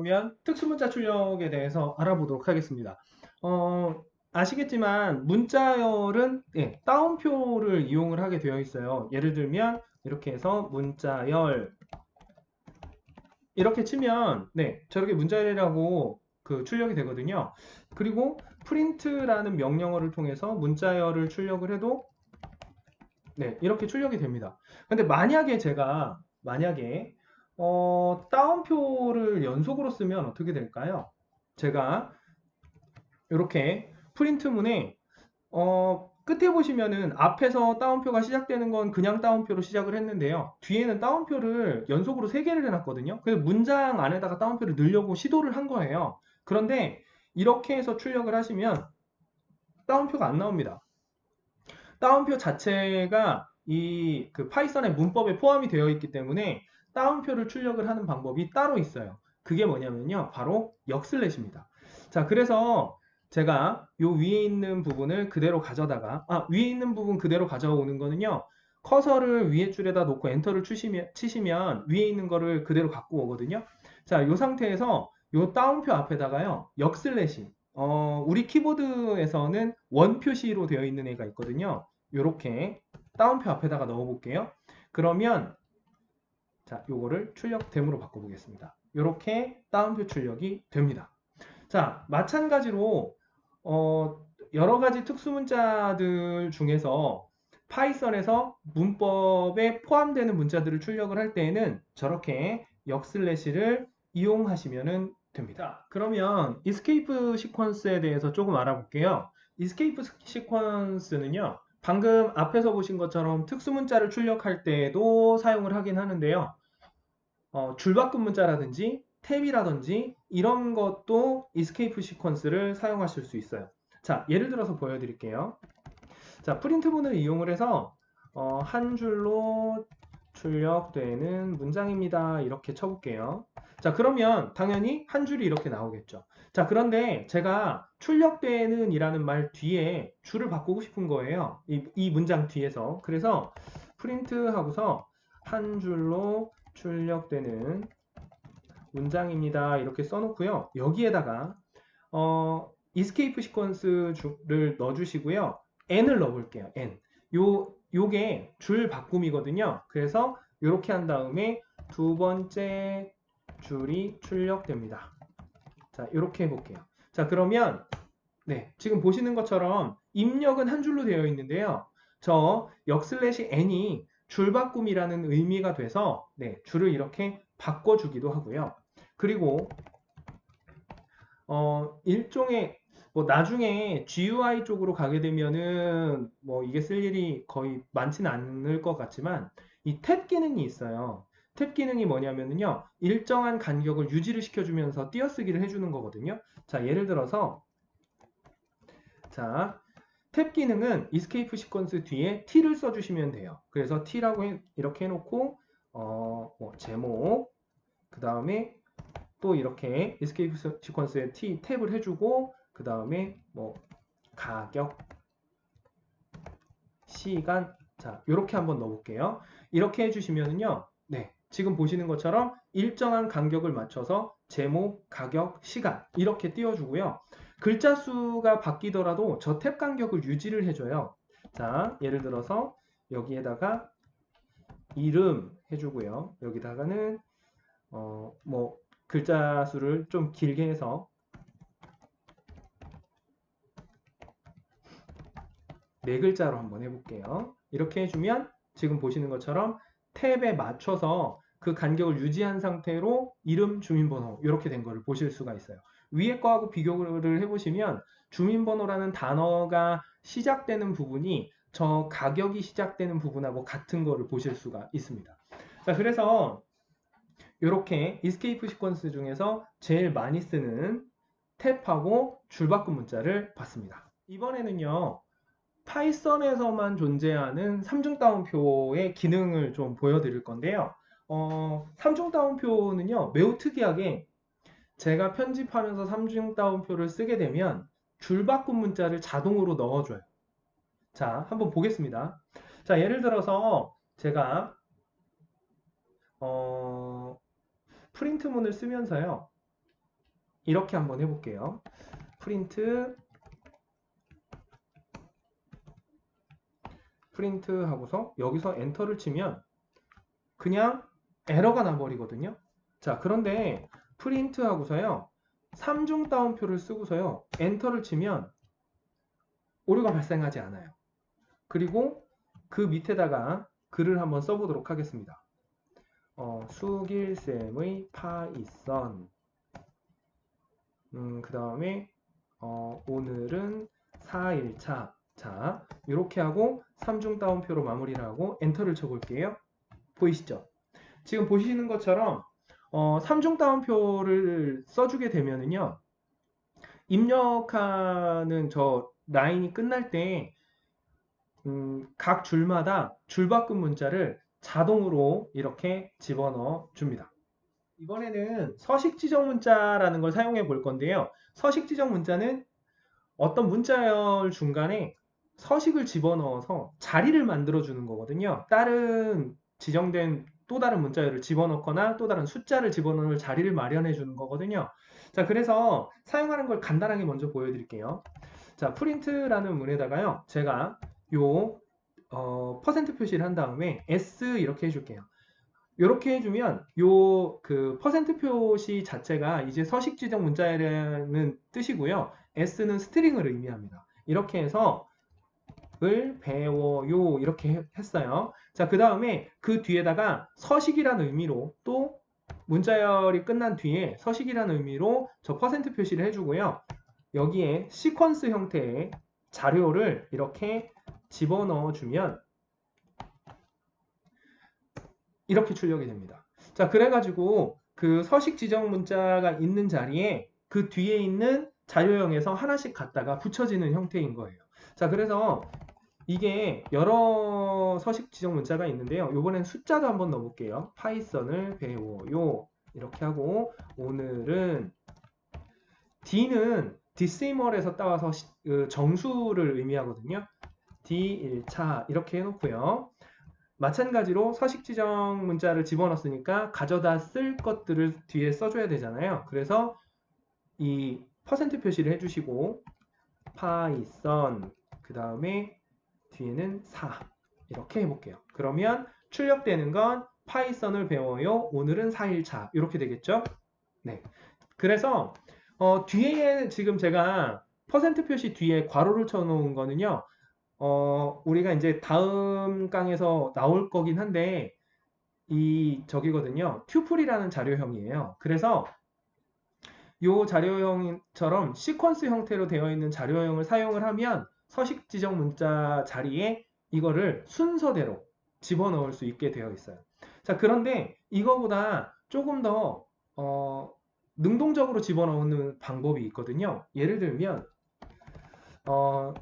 그러면 특수문자 출력에 대해서 알아보도록 하겠습니다. 어, 아시겠지만 문자열은 예, 따옴표를 이용을 하게 되어 있어요. 예를 들면 이렇게 해서 문자열 이렇게 치면 네 저렇게 문자열이라고 그 출력이 되거든요. 그리고 프린트라는 명령어를 통해서 문자열을 출력을 해도 네 이렇게 출력이 됩니다. 근데 만약에 제가 만약에 어, 따옴표를 연속으로 쓰면 어떻게 될까요? 제가 이렇게 프린트문에 어, 끝에 보시면은 앞에서 따옴표가 시작되는 건 그냥 따옴표로 시작을 했는데요. 뒤에는 따옴표를 연속으로 3개를 해놨거든요. 그래서 문장 안에다가 따옴표를 넣으려고 시도를 한 거예요. 그런데 이렇게 해서 출력을 하시면 따옴표가 안 나옵니다. 따옴표 자체가 이 그 파이썬의 문법에 포함이 되어 있기 때문에 따옴표를 출력을 하는 방법이 따로 있어요. 그게 뭐냐면요. 바로 역슬렛입니다. 자, 그래서 제가 요 위에 있는 부분을 그대로 가져다가 아, 위에 있는 부분 그대로 가져오는 거는요. 커서를 위에 줄에다 놓고 엔터를 치시면, 치시면 위에 있는 거를 그대로 갖고 오거든요. 자, 요 상태에서 요 따옴표 앞에다가요. 역슬렛이 어, 우리 키보드에서는 원 표시로 되어 있는 애가 있거든요. 요렇게 따옴표 앞에다가 넣어 볼게요. 그러면 자, 요거를 출력됨으로 바꿔보겠습니다. 요렇게 따옴표 출력이 됩니다. 자, 마찬가지로 어, 여러 가지 특수문자들 중에서 파이썬에서 문법에 포함되는 문자들을 출력을 할 때에는 저렇게 역슬래시를 이용하시면 됩니다. 그러면 이스케이프 시퀀스에 대해서 조금 알아볼게요. 이스케이프 시퀀스는요. 방금 앞에서 보신 것처럼 특수문자를 출력할 때에도 사용을 하긴 하는데요. 어, 줄바꿈 문자라든지 탭이라든지 이런 것도 이스케이프 시퀀스를 사용하실 수 있어요. 자, 예를 들어서 보여드릴게요. 자, 프린트문을 이용을 해서 어, 한 줄로 출력되는 문장입니다. 이렇게 쳐볼게요. 자, 그러면 당연히 한 줄이 이렇게 나오겠죠. 자, 그런데 제가 출력되는 이라는 말 뒤에 줄을 바꾸고 싶은 거예요. 이, 이 문장 뒤에서. 그래서 프린트 하고서 한 줄로 출력되는 문장입니다. 이렇게 써놓고요. 여기에다가 어, escape 시퀀스를 넣어주시고요. n을 넣어볼게요. n. 요 요게 줄 바꿈이거든요. 그래서 이렇게 한 다음에 두 번째 줄이 출력됩니다. 자, 이렇게 해볼게요. 자, 그러면 네, 지금 보시는 것처럼 입력은 한 줄로 되어 있는데요. 저 역슬래시 n이 줄바꿈이라는 의미가 돼서 네, 줄을 이렇게 바꿔주기도 하고요. 그리고 어, 일종의 뭐 나중에 GUI 쪽으로 가게 되면은 뭐 이게 쓸 일이 거의 많지는 않을 것 같지만 이 탭 기능이 있어요. 탭 기능이 뭐냐면요 일정한 간격을 유지를 시켜주면서 띄어쓰기를 해주는 거거든요. 자, 예를 들어서 자, 탭 기능은 escape 시퀀스 뒤에 t를 써주시면 돼요. 그래서 t라고 해, 이렇게 해놓고 어, 뭐 제목 그 다음에 또 이렇게 escape 시퀀스에 t 탭을 해주고 그 다음에 뭐 가격 시간 자 이렇게 한번 넣어볼게요. 이렇게 해주시면은요. 네 지금 보시는 것처럼 일정한 간격을 맞춰서 제목, 가격, 시간 이렇게 띄워주고요. 글자 수가 바뀌더라도 저 탭 간격을 유지를 해줘요. 자, 예를 들어서 여기에다가 이름 해주고요. 여기다가는 어, 뭐 글자 수를 좀 길게 해서 네 글자로 한번 해볼게요. 이렇게 해주면 지금 보시는 것처럼 탭에 맞춰서 그 간격을 유지한 상태로 이름, 주민번호 이렇게 된 거를 보실 수가 있어요. 위에 거하고 비교를 해보시면 주민번호라는 단어가 시작되는 부분이 저 가격이 시작되는 부분하고 같은 거를 보실 수가 있습니다. 자, 그래서 이렇게 이스케이프 시퀀스 중에서 제일 많이 쓰는 탭하고 줄바꿈 문자를 봤습니다. 이번에는요. 파이썬에서만 존재하는 삼중 따옴표의 기능을 좀 보여드릴 건데요. 어, 삼중 따옴표는요. 매우 특이하게 제가 편집하면서 삼중 따옴표를 쓰게 되면 줄바꿈 문자를 자동으로 넣어줘요. 자, 한번 보겠습니다. 자, 예를 들어서 제가 어, 프린트문을 쓰면서요. 이렇게 한번 해볼게요. 프린트 프린트 하고서 여기서 엔터를 치면 그냥 에러가 나버리거든요. 자, 그런데 프린트 하고서요. 3중 따옴표를 쓰고서요. 엔터를 치면 오류가 발생하지 않아요. 그리고 그 밑에다가 글을 한번 써보도록 하겠습니다. 어, 수길쌤의 파이썬 음, 그 다음에 어, 오늘은 4일차 자 이렇게 하고 3중 따옴표로 마무리를 하고 엔터를 쳐볼게요. 보이시죠? 지금 보시는 것처럼 어, 3중 따옴표를 써주게 되면은요 입력하는 저 라인이 끝날 때 음, 각 줄마다 줄바꿈 문자를 자동으로 이렇게 집어넣어 줍니다. 이번에는 서식 지정 문자라는 걸 사용해 볼 건데요. 서식 지정 문자는 어떤 문자열 중간에 서식을 집어넣어서 자리를 만들어 주는 거거든요. 다른 지정된 또 다른 문자열을 집어넣거나 또 다른 숫자를 집어넣을 자리를 마련해 주는 거거든요. 자, 그래서 사용하는 걸 간단하게 먼저 보여드릴게요. 자, 프린트라는 문에다가요. 제가 요 어, 퍼센트 표시를 한 다음에 S 이렇게 해줄게요. 이렇게 해주면 요 그 퍼센트 표시 자체가 이제 서식 지정 문자라는 뜻이고요. S는 스트링을 의미합니다. 이렇게 해서 을 배워요 이렇게 했어요. 자, 그 다음에 그 뒤에다가 서식이라는 의미로 또 문자열이 끝난 뒤에 서식이라는 의미로 저 퍼센트 표시를 해주고요. 여기에 시퀀스 형태의 자료를 이렇게 집어넣어 주면 이렇게 출력이 됩니다. 자, 그래가지고 그 서식 지정 문자가 있는 자리에 그 뒤에 있는 자료형에서 하나씩 갖다가 붙여지는 형태인 거예요. 자, 그래서 이게 여러 서식 지정 문자가 있는데요. 이번엔 숫자도 한번 넣어볼게요. 파이썬을 배워요. 이렇게 하고 오늘은 D는 디시멀에서 따와서 시, 그 정수를 의미하거든요. D 1차 이렇게 해놓고요. 마찬가지로 서식 지정 문자를 집어넣었으니까 가져다 쓸 것들을 뒤에 써줘야 되잖아요. 그래서 이 퍼센트 표시를 해주시고 파이썬 그 다음에 뒤에는 4 이렇게 해볼게요. 그러면 출력되는 건 파이썬을 배워요. 오늘은 4일차 이렇게 되겠죠? 네. 그래서 어, 뒤에 지금 제가 퍼센트 표시 뒤에 괄호를 쳐놓은 거는요. 어, 우리가 이제 다음 강에서 나올 거긴 한데 이 저기거든요. 튜플이라는 자료형이에요. 그래서 이 자료형처럼 시퀀스 형태로 되어 있는 자료형을 사용을 하면 서식 지정 문자 자리에 이거를 순서대로 집어넣을 수 있게 되어 있어요. 자, 그런데 이거보다 조금 더 어, 능동적으로 집어넣는 방법이 있거든요. 예를 들면 어,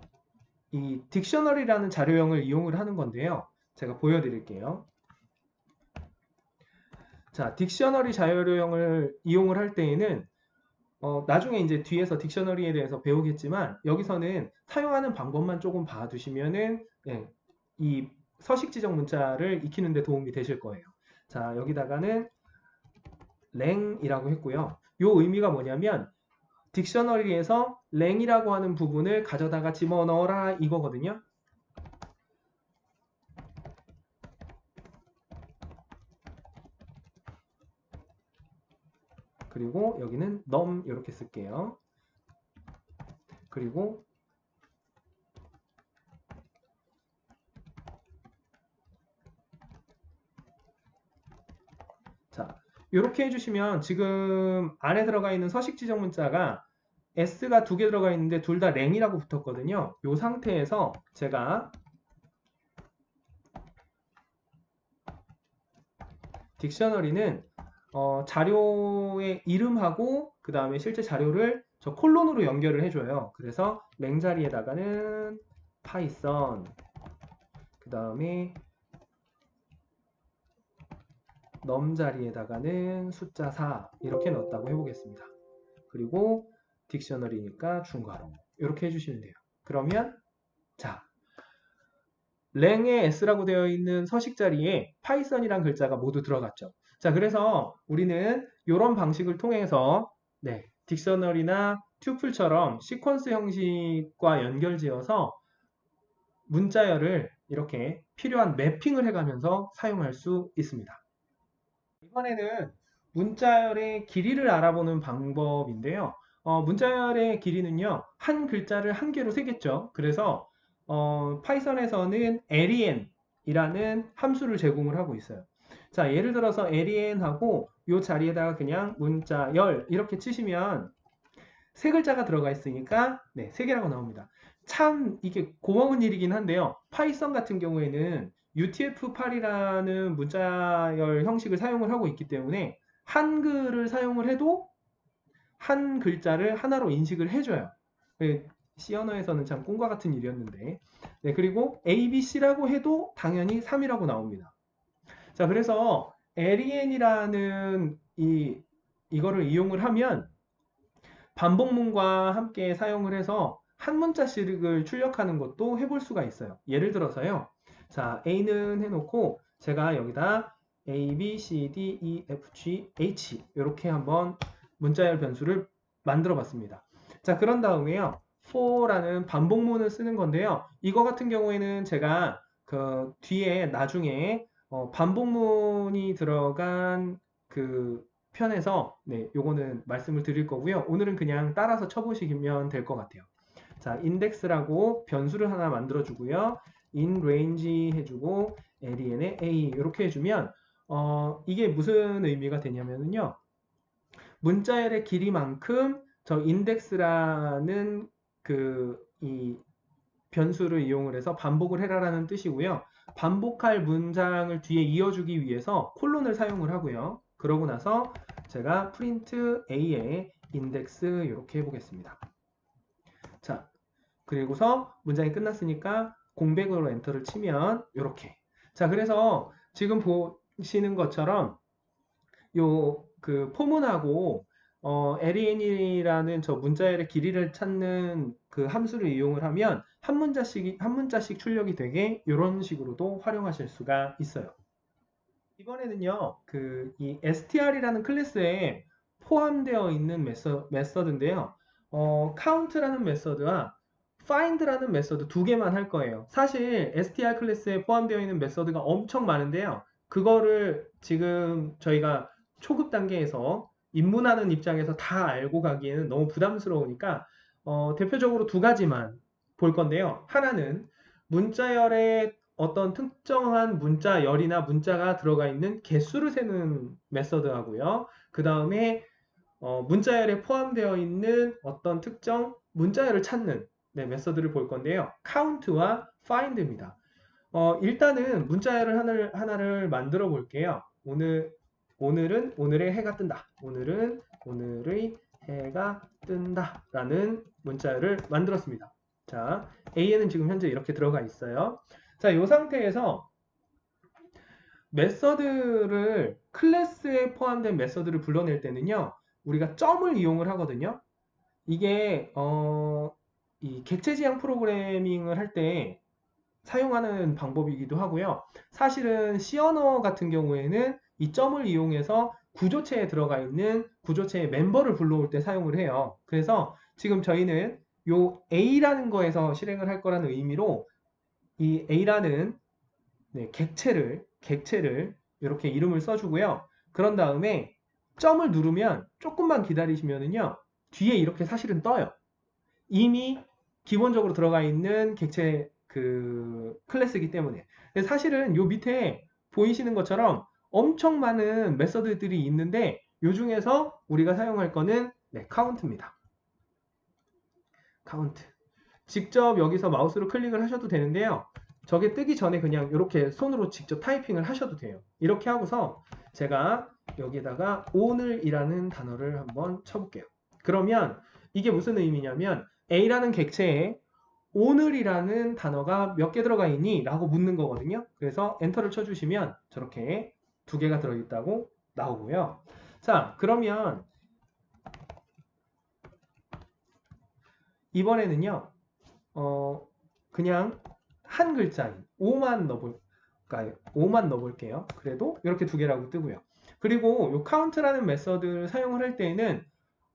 이 딕셔너리라는 자료형을 이용을 하는 건데요. 제가 보여드릴게요. 자, 딕셔너리 자료형을 이용을 할 때에는 어, 나중에 이제 뒤에서 딕셔너리에 대해서 배우겠지만 여기서는 사용하는 방법만 조금 봐두시면은 예, 이 서식 지정 문자를 익히는 데 도움이 되실 거예요. 자, 여기다가는 랭이라고 했고요. 요 의미가 뭐냐면 딕셔너리에서 랭이라고 하는 부분을 가져다가 집어넣어라 이거거든요. 그리고 여기는 num 이렇게 쓸게요. 그리고 자, 이렇게 해주시면 지금 안에 들어가 있는 서식 지정 문자가 S가 두 개 들어가 있는데 둘 다 랭이라고 붙었거든요. 이 상태에서 제가 딕셔너리는 어, 자료의 이름하고 그 다음에 실제 자료를 저 콜론으로 연결을 해줘요. 그래서 랭 자리에다가는 파이썬 그 다음에 넘 자리에다가는 숫자 4 이렇게 넣었다고 해보겠습니다. 그리고 딕셔너리니까 중괄호 이렇게 해주시면 돼요. 그러면 자 랭의 s라고 되어 있는 서식 자리에 파이썬이란 글자가 모두 들어갔죠. 자, 그래서 우리는 이런 방식을 통해서 네, 딕셔너리나 튜플처럼 시퀀스 형식과 연결지어서 문자열을 이렇게 필요한 매핑을 해가면서 사용할 수 있습니다. 이번에는 문자열의 길이를 알아보는 방법인데요. 어, 문자열의 길이는요, 한 글자를 한 개로 세겠죠. 그래서 어, 파이썬에서는 len 이라는 함수를 제공을 하고 있어요. 자, 예를 들어서 len하고 이 자리에다가 그냥 문자 열 이렇게 치시면 세 글자가 들어가 있으니까 네, 세 개라고 나옵니다. 참 이게 고마운 일이긴 한데요. 파이썬 같은 경우에는 UTF-8이라는 문자열 형식을 사용을 하고 있기 때문에 한글을 사용을 해도 한 글자를 하나로 인식을 해줘요. C 언어에서는 참 꿈과 같은 일이었는데 네, 그리고 ABC라고 해도 당연히 3이라고 나옵니다. 자, 그래서 len이라는 이, 이거를 이용을 하면 반복문과 함께 사용을 해서 한 문자씩을 출력하는 것도 해볼 수가 있어요. 예를 들어서요. 자, A는 해놓고 제가 여기다 A, B, C, D, E, F, G, H 이렇게 한번 문자열 변수를 만들어 봤습니다. 자, 그런 다음에요. for라는 반복문을 쓰는 건데요. 이거 같은 경우에는 제가 그 뒤에 나중에 어 반복문이 들어간 그 편에서 네, 요거는 말씀을 드릴 거고요. 오늘은 그냥 따라서 쳐보시면 될 것 같아요. 자, 인덱스라고 변수를 하나 만들어 주고요. in range 해주고 len에 a 이렇게 해주면 어, 이게 무슨 의미가 되냐면요. 문자열의 길이만큼 저 인덱스라는 그 이 변수를 이용을 해서 반복을 해라라는 뜻이고요. 반복할 문장을 뒤에 이어주기 위해서 콜론을 사용을 하고요. 그러고 나서 제가 프린트 a의 인덱스 이렇게 해보겠습니다. 자, 그리고서 문장이 끝났으니까 공백으로 엔터를 치면 이렇게. 자, 그래서 지금 보시는 것처럼 요 그 포문하고 어, len이라는 저 문자열의 길이를 찾는 그 함수를 이용을 하면 한 문자씩 한 문자씩 출력이 되게 이런 식으로도 활용하실 수가 있어요. 이번에는요, 그 이 str이라는 클래스에 포함되어 있는 메서, 메서드인데요. 어, count라는 메서드와 find라는 메서드 두 개만 할 거예요. 사실 str 클래스에 포함되어 있는 메서드가 엄청 많은데요. 그거를 지금 저희가 초급 단계에서 입문하는 입장에서 다 알고 가기에는 너무 부담스러우니까 어, 대표적으로 두 가지만 볼 건데요. 하나는 문자열에 어떤 특정한 문자열이나 문자가 들어가 있는 개수를 세는 메서드하고요. 그 다음에 어, 문자열에 포함되어 있는 어떤 특정 문자열을 찾는 네, 메서드를 볼 건데요. count와 find입니다. 어, 일단은 문자열을 하나를, 하나를 만들어 볼게요. 오늘 오늘은 오늘의 해가 뜬다. 오늘은 오늘의 해가 뜬다. 라는 문자를 만들었습니다. 자, A에는 지금 현재 이렇게 들어가 있어요. 자, 이 상태에서 메서드를 클래스에 포함된 메서드를 불러낼 때는요. 우리가 점을 이용을 하거든요. 이게 어, 이 객체 지향 프로그래밍을 할 때 사용하는 방법이기도 하고요. 사실은 C 언어 같은 경우에는 이 점을 이용해서 구조체에 들어가 있는 구조체의 멤버를 불러올 때 사용을 해요. 그래서 지금 저희는 요 A라는 거에서 실행을 할 거라는 의미로 이 A라는 네, 객체를 객체를 이렇게 이름을 써주고요. 그런 다음에 점을 누르면 조금만 기다리시면은요 뒤에 이렇게 사실은 떠요. 이미 기본적으로 들어가 있는 객체 그 클래스이기 때문에 사실은 요 밑에 보이시는 것처럼 엄청 많은 메서드들이 있는데 요 중에서 우리가 사용할 거는 네, 카운트입니다. 카운트. 직접 여기서 마우스로 클릭을 하셔도 되는데요. 저게 뜨기 전에 그냥 이렇게 손으로 직접 타이핑을 하셔도 돼요. 이렇게 하고서 제가 여기다가 오늘이라는 단어를 한번 쳐볼게요. 그러면 이게 무슨 의미냐면 A라는 객체에 오늘이라는 단어가 몇 개 들어가 있니? 라고 묻는 거거든요. 그래서 엔터를 쳐주시면 저렇게 두 개가 들어있다고 나오고요. 자, 그러면 이번에는요, 어, 그냥 한 글자인 5만 넣어볼까요? 5만 넣어볼게요. 그래도 이렇게 두 개라고 뜨고요. 그리고 이 카운트라는 메서드를 사용을 할 때에는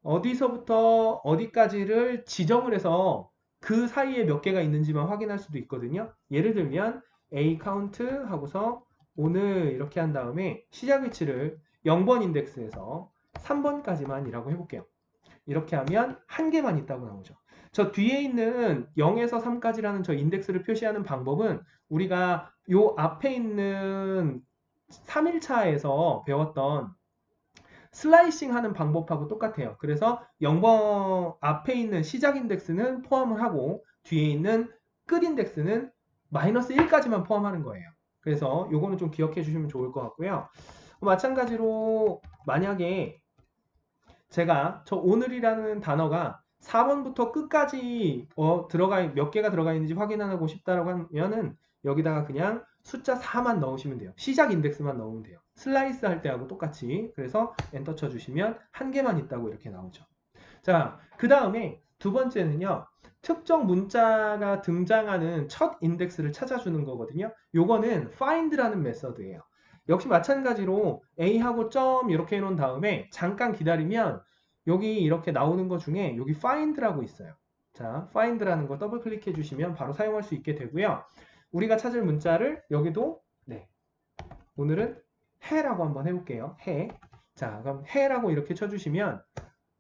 어디서부터 어디까지를 지정을 해서 그 사이에 몇 개가 있는지만 확인할 수도 있거든요. 예를 들면 a 카운트 하고서 오늘 이렇게 한 다음에 시작 위치를 0번 인덱스에서 3번까지만 이라고 해볼게요. 이렇게 하면 한 개만 있다고 나오죠. 저 뒤에 있는 0에서 3까지라는 저 인덱스를 표시하는 방법은 우리가 요 앞에 있는 3일차에서 배웠던 슬라이싱 하는 방법하고 똑같아요. 그래서 0번 앞에 있는 시작 인덱스는 포함을 하고 뒤에 있는 끝 인덱스는 마이너스 1까지만 포함하는 거예요. 그래서 요거는 좀 기억해 주시면 좋을 것 같고요. 마찬가지로 만약에 제가 저 오늘이라는 단어가 4번부터 끝까지 어, 들어가 몇 개가 들어가 있는지 확인하고 싶다라고 하면은 여기다가 그냥 숫자 4만 넣으시면 돼요. 시작 인덱스만 넣으면 돼요. 슬라이스 할 때하고 똑같이. 그래서 엔터 쳐주시면 한 개만 있다고 이렇게 나오죠. 자, 그 다음에 두 번째는요. 특정 문자가 등장하는 첫 인덱스를 찾아주는 거거든요. 요거는 find라는 메서드예요. 역시 마찬가지로 a하고 점 이렇게 해놓은 다음에 잠깐 기다리면 여기 이렇게 나오는 것 중에 여기 find라고 있어요. 자, find라는 거 더블 클릭해 주시면 바로 사용할 수 있게 되고요. 우리가 찾을 문자를 여기도 네 오늘은 해라고 한번 해볼게요. 해. 자, 그럼 해라고 이렇게 쳐주시면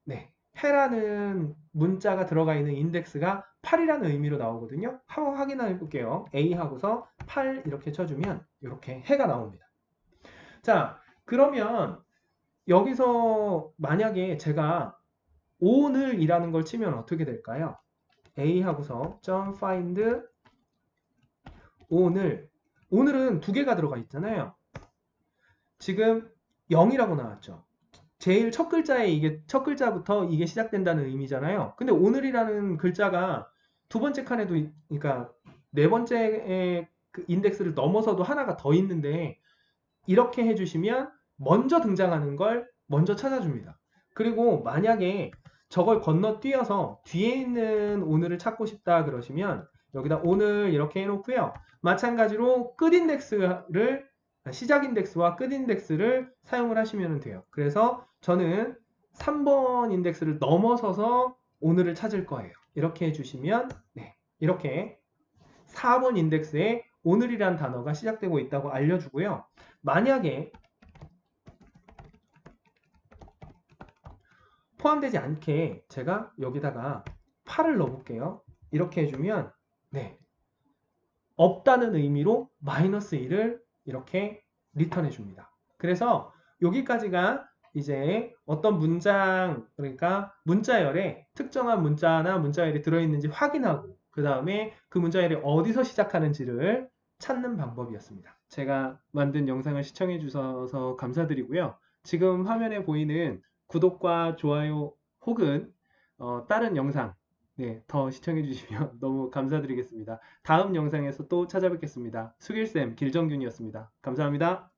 네 해라는 문자가 들어가 있는 인덱스가 8이라는 의미로 나오거든요. 한번 확인해 볼게요. A 하고서 8 이렇게 쳐주면 이렇게 해가 나옵니다. 자, 그러면 여기서 만약에 제가 오늘이라는 걸 치면 어떻게 될까요? A 하고서 점 find 오늘 오늘은 두 개가 들어가 있잖아요. 지금 0이라고 나왔죠. 제일 첫 글자에 이게 첫 글자부터 이게 시작된다는 의미잖아요. 근데 오늘이라는 글자가 두 번째 칸에도 그러니까 네 번째의 그 인덱스를 넘어서도 하나가 더 있는데 이렇게 해주시면 먼저 등장하는 걸 먼저 찾아줍니다. 그리고 만약에 저걸 건너뛰어서 뒤에 있는 오늘을 찾고 싶다 그러시면 여기다 오늘 이렇게 해놓고요. 마찬가지로 끝 인덱스를 시작 인덱스와 끝 인덱스를 사용을 하시면 돼요. 그래서 저는 3번 인덱스를 넘어서서 오늘을 찾을 거예요. 이렇게 해주시면 네, 이렇게 4번 인덱스에 오늘이란 단어가 시작되고 있다고 알려주고요. 만약에 포함되지 않게 제가 여기다가 8을 넣어볼게요. 이렇게 해주면 네 없다는 의미로 마이너스 1을 이렇게 리턴해 줍니다. 그래서 여기까지가 이제 어떤 문장 그러니까 문자열에 특정한 문자나 문자열이 들어있는지 확인하고 그 다음에 그 문자열이 어디서 시작하는지를 찾는 방법이었습니다. 제가 만든 영상을 시청해 주셔서 감사드리고요. 지금 화면에 보이는 구독과 좋아요 혹은 어, 다른 영상 네, 더 시청해 주시면 너무 감사드리겠습니다. 다음 영상에서 또 찾아뵙겠습니다. 수길쌤 길정균이었습니다. 감사합니다.